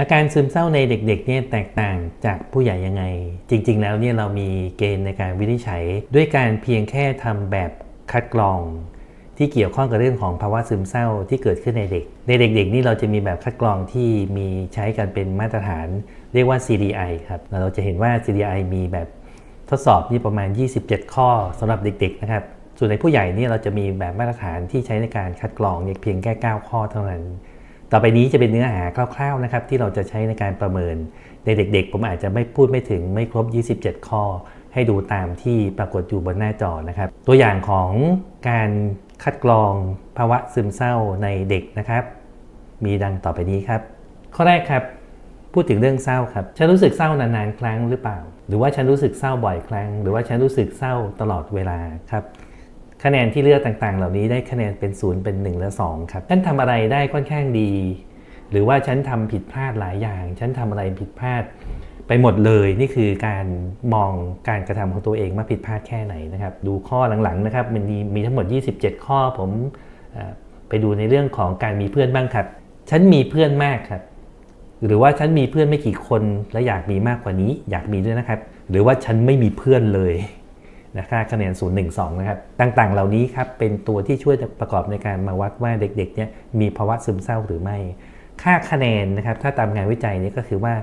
อาการซึมเศร้าในเด็กๆเนี่ยแตกต่างจากผู้ใหญ่ยังไง จริง ๆ แล้วเนี่ยเรามีเกณฑ์ในการวินิจฉัย ด้วยการเพียงแค่ทำแบบคัดกรอง ที่เกี่ยวข้องกับเรื่องของภาวะซึมเศร้าที่เกิดขึ้นในเด็ก ในเด็ก ๆ นี่เราจะมีแบบคัดกรองที่มีใช้กันเป็นมาตรฐาน เรียกว่า CDI ครับเราจะเห็นว่า CDI มีแบบทดสอบนี่ประมาณ 27 ข้อสำหรับเด็ก ๆ นะครับส่วนในผู้ใหญ่นี่เราจะมีแบบมาตรฐานที่ใช้ในการคัดกรองนี่เพียงแค่ 9 ข้อเท่านั้น ต่อไปนี้จะเป็นเนื้อหาคร่าวๆนะครับที่เราจะใช้ในการประเมินในเด็กๆ ผมอาจจะไม่พูดไม่ถึงไม่ครบ 27 ข้อ ให้ดูตามที่ปรากฏอยู่บนหน้าจอนะครับ ตัวอย่างของการคัดกรองภาวะซึมเศร้าในเด็กนะครับ มีดังต่อไปนี้ครับ ข้อแรกครับ พูดถึงเรื่องเศร้าครับ ฉันรู้สึกเศร้านานๆครั้งหรือเปล่า หรือว่าฉันรู้สึกเศร้าบ่อยครั้ง หรือว่าฉันรู้สึกเศร้าตลอดเวลาครับ คะแนนที่เลือกต่างๆ เหล่านี้ได้คะแนนเป็นศูนย์เป็น 1 และ 2 ครับฉันทำอะไรได้ค่อนข้างดี หรือว่าฉันทำผิดพลาดหลายอย่าง ฉันทำอะไรผิดพลาดไปหมดเลยนี่คือการมองการกระทำของตัวเองว่าผิดพลาดแค่ไหนนะครับ ดูข้อหลังๆนะครับมันมีมีทั้งหมด 27 ข้อผมอไปดูในเรื่องของการมีเพื่อนบ้างครับ ฉันมีเพื่อนมากครับ หรือว่าฉันมีเพื่อนไม่กี่คนและอยากมีมากกว่านี้ อยากมีด้วยนะครับ หรือว่าฉันไม่มีเพื่อนเลย นะครับคะแนน 0 1 2 นะครับ ต่างๆ เหล่านี้ครับ เป็นตัวที่ช่วยประกอบในการมาวัดว่าเด็กๆ เนี่ยมีภาวะซึมเศร้าหรือไม่ ค่าคะแนนนะครับ ถ้าตามงานวิจัยนี้ก็คือว่า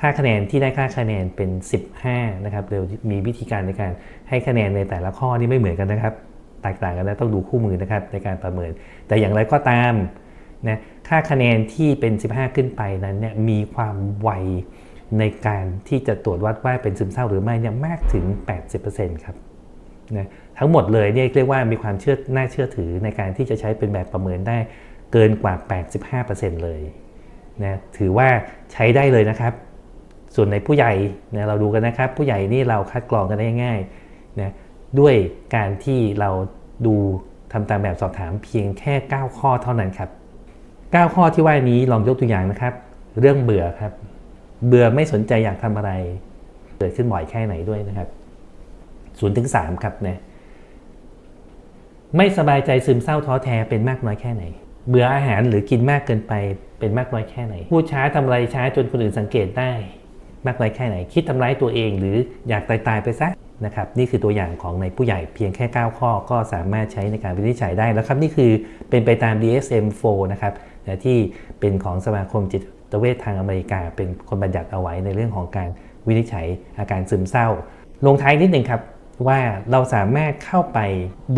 ค่าคะแนนที่ได้ค่าคะแนนเป็น 15 นะครับเดี๋ยวมีวิธีการในการให้คะแนนในแต่ละข้อนี่ไม่เหมือนกันนะครับ แตกต่างกันแล้วต้องดูคู่มือนะครับในการประเมิน แต่อย่างไรก็ตามนะ ค่าคะแนนที่เป็น 15 ขึ้นไปนั้นเนี่ยมีความไว ในการที่จะตรวจวัดว่าเป็นซึมเศร้าหรือไม่เนี่ยมากถึง 80%ครับนะทั้งหมดเลยเนี่ยเรียกว่ามีความเชื่อน่าเชื่อถือในการที่จะใช้เป็นแบบประเมินได้เกินกว่า 85%เลยนะถือว่าใช้ได้เลยนะครับ ส่วนในผู้ใหญ่นะเราดูกันนะครับ ผู้ใหญ่นี่เราคัดกรองกันได้ง่ายนะด้วยการที่เราดูทำตามแบบสอบถามเพียงแค่ 9 ข้อเท่านั้นครับ 9 ข้อที่ว่านี้ลองยกตัวอย่างนะครับ เรื่องเบื่อครับ เบื่อไม่สนใจอยากทำอะไร เกิดขึ้นบ่อยแค่ไหนด้วยนะครับศูนย์ถึงสามครับนะไม่สบายใจซึมเศร้าท้อแท้เป็นมากน้อยแค่ไหน เบื่ออาหารหรือกินมากเกินไปเป็นมากน้อยแค่ไหน พูดช้าทำอะไรช้าจนคนอื่นสังเกตได้ มากน้อยแค่ไหน คิดทำร้ายตัวเองหรืออยากตายตายไปซะนะครับ นี่คือตัวอย่างของในผู้ใหญ่เพียงแค่ 9 ข้อก็สามารถใช้ในการวินิจฉัยได้แล้วครับ นี่คือเป็นไปตาม DSM-4 นะครับที่เป็นของสมาคมจิต ตเวชทางอเมริกาเป็นคนบัญญัติเอาไว้ในเรื่องของการวินิจฉัยอาการซึมเศร้า ลงท้ายนิดหนึ่งครับว่าเราสามารถเข้าไป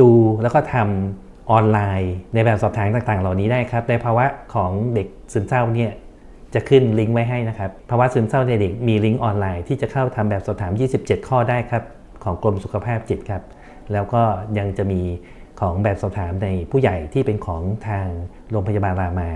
ดูแล้วก็ทำออนไลน์ ในแบบสอบถามต่างๆ เหล่านี้ได้ครับ ในภาวะของเด็กซึมเศร้าเนี่ยจะขึ้นลิงก์ไว้ให้นะครับภาวะซึมเศร้าในเด็กมีลิงก์ออนไลน์ที่จะเข้าทำแบบสอบถาม 27 ข้อได้ครับของกรมสุขภาพจิตครับ แล้วก็ยังจะมีของแบบสอบถามในผู้ใหญ่ที่เป็นของทางโรงพยาบาลรามา